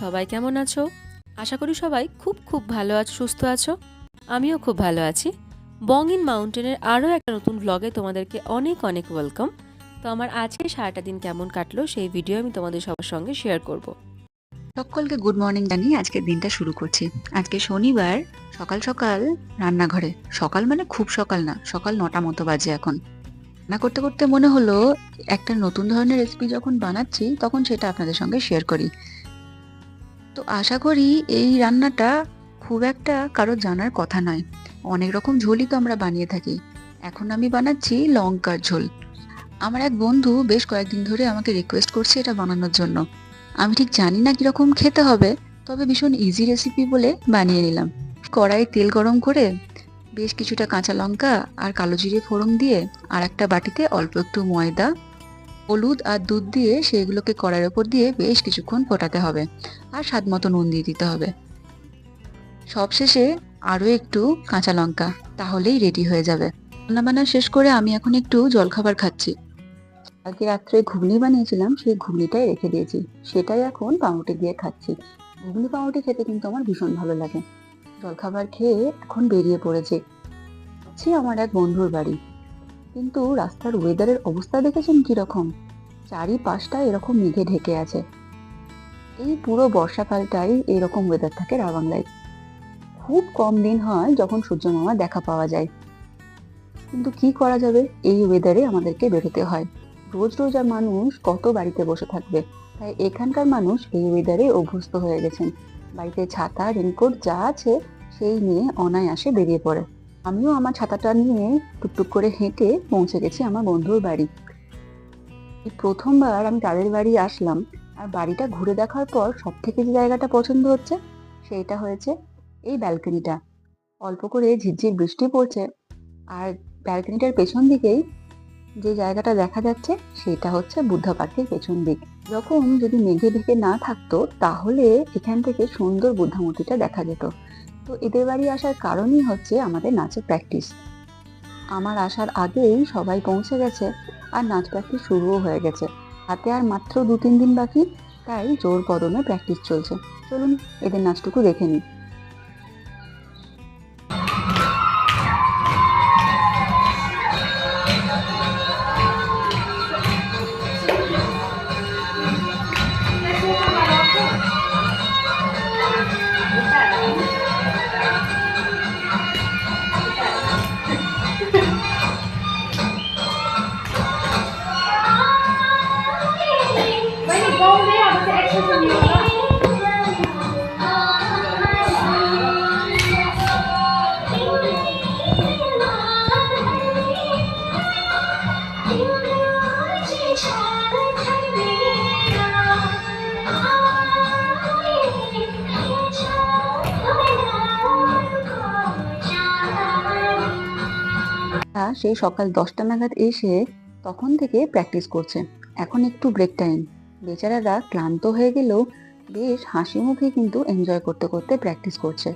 সবাই কেমন আছো? আশা করি সবাই খুব খুব ভালো আছো, সুস্থ আছো। আমিও খুব ভালো আছি। বং ইন মাউন্টেনের আরও একটা নতুন ব্লগে তোমাদেরকে অনেক অনেক ওয়েলকাম তো আমার আজকে সারাটা দিন কেমন কাটলো সেই ভিডিও আমি তোমাদের সবার সঙ্গে শেয়ার করব। সকলকে গুড মর্নিং জানিয়ে আজকের দিনটা শুরু করছি। আজকে শনিবার, সকাল সকাল রান্নাঘরে। সকাল মানে খুব সকাল না, সকাল নটা মতো বাজে এখন। রান্না করতে করতে মনে হলো একটা নতুন ধরনের রেসিপি যখন বানাচ্ছি, তখন সেটা আপনাদের সঙ্গে শেয়ার করি। তো আশা করি এই রান্নাটা খুব একটা কারও জানার কথা নয়। অনেক রকম ঝোলই তো আমরা বানিয়ে থাকি। এখন আমি বানাচ্ছি লঙ্কার ঝোল। আমার এক বন্ধু বেশ কয়েকদিন ধরে আমাকে রিকোয়েস্ট করছে এটা বানানোর জন্য। আমি ঠিক জানি না কীরকম খেতে হবে, তবে ভীষণ ইজি রেসিপি বলে বানিয়ে নিলাম। কড়াই তেল গরম করে বেশ কিছুটা কাঁচা লঙ্কা আর কালো জিরে ফোড়ন দিয়ে আর একটা বাটিতে অল্প একটু ময়দা হলুদ আর দুধ দিয়ে সেগুলোকে কড়াইয়ের ওপর দিয়ে বেশ কিছুক্ষণ ফোটাতে হবে আর স্বাদ মতো নুন দিয়ে দিতে হবে। সবশেষে আরও একটু কাঁচা লঙ্কা, তাহলেই রেডি হয়ে যাবে। রান্না বান্না শেষ করে আমি এখন একটু জলখাবার খাচ্ছি। কালকে রাত্রে ঘুগনি বানিয়েছিলাম, সেই ঘুগনিটাই রেখে দিয়েছি। সেটাই এখন পাউরুটি দিয়ে খাচ্ছি। ঘুগনি পাউরুটি খেতে কিন্তু আমার ভীষণ ভালো লাগে। জলখাবার খেয়ে এখন বেরিয়ে পড়েছে। আমার এক বন্ধুর বাড়ি। কিন্তু রাস্তার ওয়েদারের অবস্থা দেখেছেন কীরকম? চারিপাশটা এরকম মেঘে ঢেকে আছে। এই পুরো বর্ষাকালটাই এরকম ওয়েদার থাকে রাবাংলায় খুব কম দিন হয় যখন সূর্য মামা দেখা পাওয়া যায়। কিন্তু কি করা যাবে? এই ওয়েদারে আমাদেরকে বেরোতে হয়। রোজ রোজ আর মানুষ কত বাড়িতে বসে থাকবে? তাই এখানকার মানুষ এই ওয়েদারে অভ্যস্ত হয়ে গেছেন। বাড়িতে ছাতা রেনকোট যা আছে, সেই নিয়ে অনায়াসে বেরিয়ে পড়ে। আমিও আমার ছাতাটা নিয়ে টুকটুক করে হেঁটে পৌঁছে গেছি আমার বন্ধুর বাড়ি। এই প্রথমবার আমি তাদের বাড়ি আসলাম, আর বাড়িটা ঘুরে দেখার পর সব থেকে যে জায়গাটা পছন্দ হচ্ছে সেইটা হয়েছে এই ব্যালকনিটা। অল্প করে ঝিরঝির বৃষ্টি পড়ছে, আর ব্যালকনিটার পেছন দিকেই যে জায়গাটা দেখা যাচ্ছে সেটা হচ্ছে বুদ্ধা পার্কের পেছন দিক। যখন যদি মেঘে ঢেকে না থাকতো তাহলে এখান থেকে সুন্দর বুদ্ধা মূর্তিটা দেখা যেত। তো এদের বাড়ি আসার কারণই হচ্ছে আমাদের নাচের প্র্যাকটিস আমার আসার আগেই সবাই পৌঁছে গেছে আর নাচ প্র্যাকটিস শুরুও হয়ে গেছে। হাতে আর মাত্র দু তিন দিন বাকি, তাই জোর কদমে প্র্যাকটিস চলছে। চলুন এদের নাচটুকু দেখে নিই। সেই সকাল দশটা নাগাদ এসে তখন থেকে প্র্যাকটিস করছে। এখন একটু ব্রেক টাইম বেচারারা ক্লান্ত হয়ে গেলেও বেশ হাসি মুখে কিন্তু এনজয় করতে করতে প্র্যাকটিস করছে।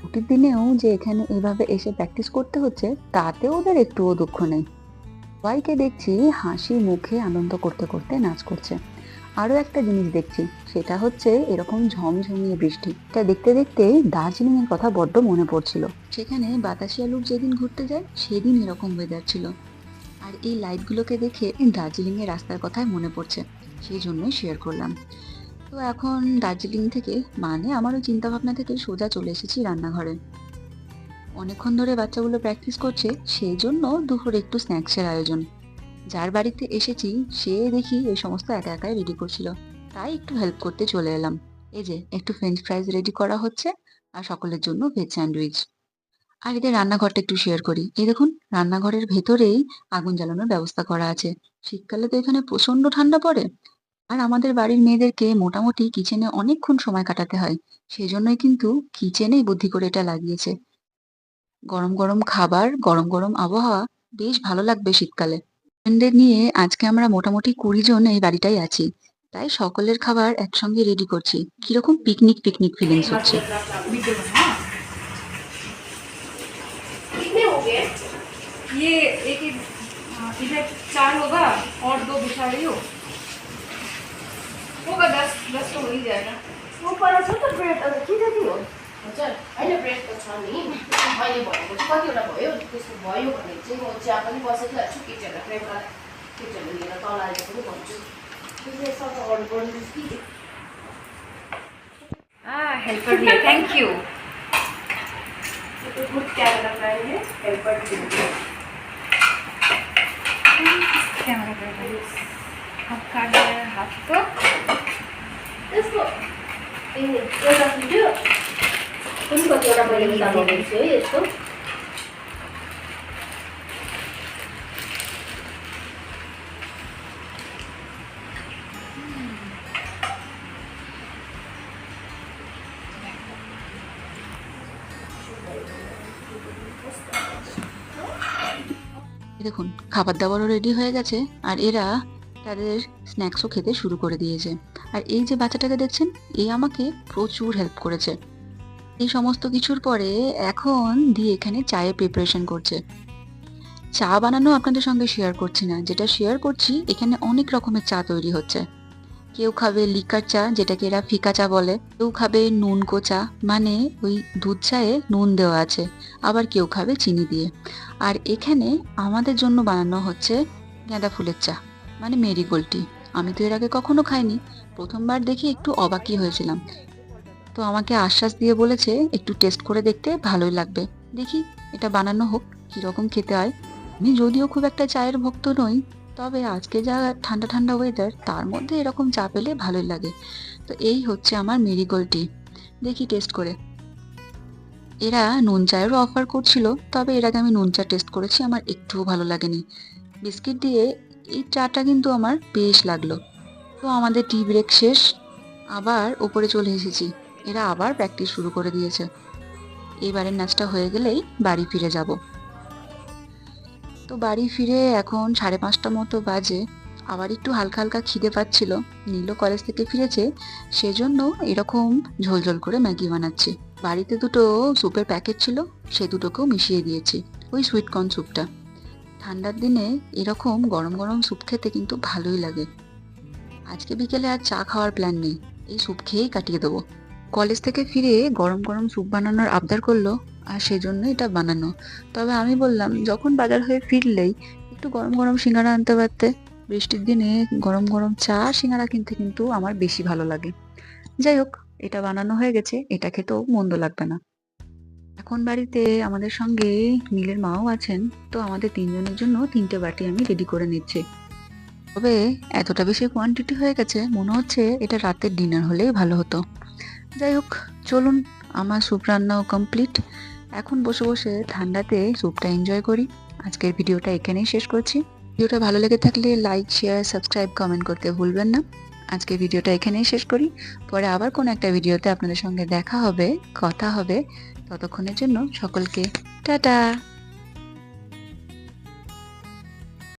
ছুটির দিনেও যে এখানে এভাবে এসে প্র্যাকটিস করতে হচ্ছে, তাতেও ওদের একটুও দুঃখ নেই। সবাইকে দেখছি হাসি মুখে আনন্দ করতে করতে নাচ করছে। আরও একটা জিনিস দেখছি, সেটা হচ্ছে এরকম ঝমঝমিয়ে বৃষ্টি। এটা দেখতে দেখতে দার্জিলিংয়ের কথা বড্ড মনে পড়ছিল। সেখানে বাতাসি আলুর যেদিন ঘুরতে যায়, সেদিন এরকম ওয়েদার ছিল। আর এই লাইটগুলোকে দেখে দার্জিলিং এর রাস্তার কথাই মনে পড়ছে। সেই জন্যই শেয়ার করলাম। তো এখন দার্জিলিং থেকে মানে আমারও চিন্তা ভাবনা থেকে সোজা চলে এসেছি রান্নাঘরে। অনেকক্ষণ ধরে বাচ্চাগুলো প্র্যাকটিস করছে, সেই জন্য দুপুরে একটু স্ন্যাক্সের আয়োজন। যার বাড়িতে এসেছি, সে দেখি এই সমস্ত একা একাই রেডি করছিল। তাই একটু হেল্প করতে চলে এলাম। এই যে, একটু ফ্রেঞ্চ ফ্রাইজ রেডি করা হচ্ছে আর সকলের জন্য ভেজ স্যান্ডউইচ আর এদের রান্নাঘরটা একটু শেয়ার করি। এই দেখুন, রান্নাঘরের ভেতরেই আগুন জ্বালানোর ব্যবস্থা করা আছে। শীতকালে তো এখানে প্রচণ্ড ঠান্ডা পড়ে। আর আমাদের বাড়ির মেয়েদেরকে মোটামুটি কিচেনে অনেকক্ষণ সময় কাটাতে হয় সেই জন্যই কিন্তু কিচেনেই বুদ্ধি করে এটা লাগিয়েছে গরম গরম খাবার গরম গরম আবহাওয়া বেশ ভালো লাগবে শীতকালে ফ্রেন্ডদের নিয়ে আজকে আমরা মোটামুটি কুড়ি জন এই বাড়িটাই আছি তাই সকলের খাবার একসঙ্গে রেডি করছি কিরকম পিকনিক পিকনিক ফিলিংস হচ্ছে कितने हो गए ये एक एक हाँ, इधर चार होगा और दो बिछा रही हो ही त ब्रेड अब के जति हो? हुन्छ अहिले ब्रेड त छ नि। मैले भनेको चाहिँ कतिवटा भयो त्यस्तो भयो भने चाहिँ म चिया पनि बसेको केटीहरूलाई प्रेमलाई किचनहरू लिएर तल आएर पनि भन्छु। सबै अर्डर कि? Thank you camera helper camera half half त। एउटा भिडियो पनि कतिवटा मैले निकाल्नु छु है यसको এই দেখুন খাবার দাবারও রেডি হয়ে গেছে আর এরা তাদের স্ন্যাক্সও খেতে শুরু করে দিয়েছে আর এই যে বাচ্চাটাকে দেখছেন এই আমাকে প্রচুর হেল্প করেছে। এই সমস্ত কিছুর পরে এখন দিয়ে এখানে চায়ের প্রিপারেশন করছে। চা বানানো আপনাদের সঙ্গে শেয়ার করছি না। যেটা শেয়ার করছি, এখানে অনেক রকমের চা তৈরি হচ্ছে। কেউ খাবে লিকার চা, যেটাকে এরা ফিকা চা বলে। কেউ খাবে নুনকো চা মানে ওই দুধ চায়ে নুন দেওয়া আছে। আবার কেউ খাবে চিনি দিয়ে। আর এখানে আমাদের জন্য বানানো হচ্ছে গাঁদা ফুলের চা মানে মেরিগোল্ড টি। আমি তো এর আগে কখনো খাইনি। প্রথমবার দেখে একটু অবাকই হয়েছিলাম। তো আমাকে আশ্বাস দিয়ে বলেছে, একটু টেস্ট করে দেখতে ভালোই লাগবে। দেখি এটা বানানো হোক, কীরকম খেতে হয়। আমি যদিও খুব একটা চায়ের ভক্ত নই, তবে আজকে যা ঠান্ডা ঠান্ডা ওয়েদার তার মধ্যে এরকম চা পেলে ভালোই লাগে। তো এই হচ্ছে আমার মেরিগোল্ড টি দেখি টেস্ট করে। এরা নুন চায়েরও অফার করছিল, তবে এর আগে আমি নুন চা টেস্ট করেছি, আমার একটুও ভালো লাগেনি। বিস্কিট দিয়ে এই চাটা কিন্তু আমার বেশ লাগল। তো আমাদের টি ব্রেক শেষ। আবার ওপরে চলে এসেছি। এরা আবার প্র্যাকটিস শুরু করে দিয়েছে। এবারের নাচটা হয়ে গেলেই বাড়ি ফিরে যাব। তো বাড়ি ফিরে এখন সাড়ে পাঁচটা মতো বাজে। আবার একটু হালকা হালকা খিদে পাচ্ছিল। নীলও কলেজ থেকে ফিরেছে। সেজন্য এরকম ঝোলঝোল করে ম্যাগি বানাচ্ছি। বাড়িতে দুটো স্যুপের প্যাকেট ছিল। সে দুটোকেও মিশিয়ে দিয়েছি। ওই সুইটকর্ন স্যুপটা ঠান্ডার দিনে এরকম গরম গরম স্যুপ খেতে কিন্তু ভালোই লাগে। আজকে বিকেলে আর চা খাওয়ার প্ল্যান নেই। এই স্যুপ খেয়েই কাটিয়ে দেবো। কলেজ থেকে ফিরে গরম গরম স্যুপ বানানোর আবদার করল, আর সেজন্য এটা বানানো। তবে আমি বললাম, যখন বাজার হয়ে ফিরলেই একটু গরম গরম সিঙ্গারা আনতে পারতে। বৃষ্টির দিনে গরম গরম চা, সিঙ্গারা কিনতে কিন্তু আমার বেশি ভালো লাগে। যাই হোক, এটা বানানো হয়ে গেছে, এটা খেতেও মন্দ লাগবে না। এখন বাড়িতে আমাদের সঙ্গে নীলের মাও আছেন, তো আমাদের তিনজনের জন্য তিনটে বাটি আমি রেডি করে নিচ্ছি। তবে এতটা বেশি কোয়ান্টিটি হয়ে গেছে, মনে হচ্ছে এটা রাতের ডিনার হলেই ভালো হতো। যাই হোক, চলুন, আমার স্যুপ রান্নাও কমপ্লিট এখন বসে বসে ঠান্ডাতে স্যুপটা এনজয় করি। আজকের ভিডিওটা এখানেই শেষ করছি। ভিডিওটা ভালো লেগে থাকলে লাইক শেয়ার সাবস্ক্রাইব কমেন্ট করতে ভুলবেন না। আজকের ভিডিওটা এখানেই শেষ করি। পরে আবার কোনো একটা ভিডিওতে আপনাদের সঙ্গে দেখা হবে, কথা হবে। ততক্ষণের জন্য সকলকে টাটা!